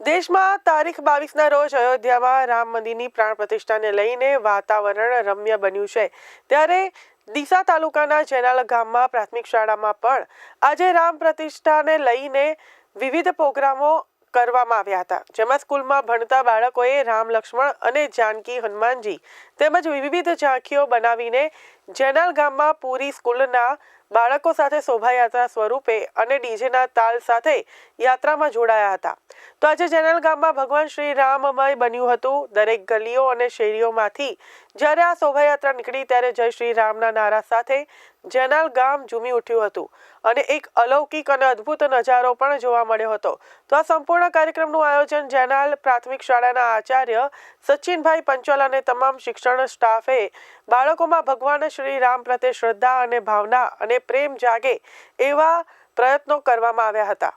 દેશમાં તારીખ બાવીસના રોજ અયોધ્યામાં રામ મંદિરની પ્રાણ પ્રતિષ્ઠાને લઈને વાતાવરણ રમ્ય બન્યું છે. ત્યારે ડીસા તાલુકાના જેનાલ ગામમાં પ્રાથમિક શાળામાં પણ આજે રામ પ્રતિષ્ઠાને લઈને વિવિધ પ્રોગ્રામો કરવામાં આવ્યા હતા. જેમાં સ્કૂલમાં ભણતા બાળકોએ રામ લક્ષ્મણ અને જાનકી હનુમાનજી તેમજ વિવિધ ઝાંખીઓ બનાવીને જેનાલ ગામમાં પૂરી સ્કૂલના બાળકો સાથે શોભાયાત્રા સ્વરૂપે અને ડીજેના તાલ સાથે યાત્રામાં જોડાયા હતા. તો આજે જેનાલ ગામમાં ભગવાન શ્રી રામમય બન્યું હતું. દરેક ગલીઓ અને શેરીઓમાંથી જ્યારે આ શોભાયાત્રા નીકળી ત્યારે જય શ્રી રામના નારા સાથે જેનાલ ગામ ઝૂમી ઉઠ્યું હતું અને એક અલૌકિક અને અદ્ભુત નજારો પણ જોવા મળ્યો હતો. તો આ સંપૂર્ણ કાર્યક્રમનું આયોજન જેનાલ પ્રાથમિક શાળાના આચાર્ય સચિનભાઈ પંચોલ અને તમામ શિક્ષણ સ્ટાફે બાળકોમાં ભગવાન શ્રી રામ પ્રત્યે શ્રદ્ધા અને ભાવના અને પ્રેમ જાગે એવા પ્રયત્નો કરવામાં આવ્યા હતા.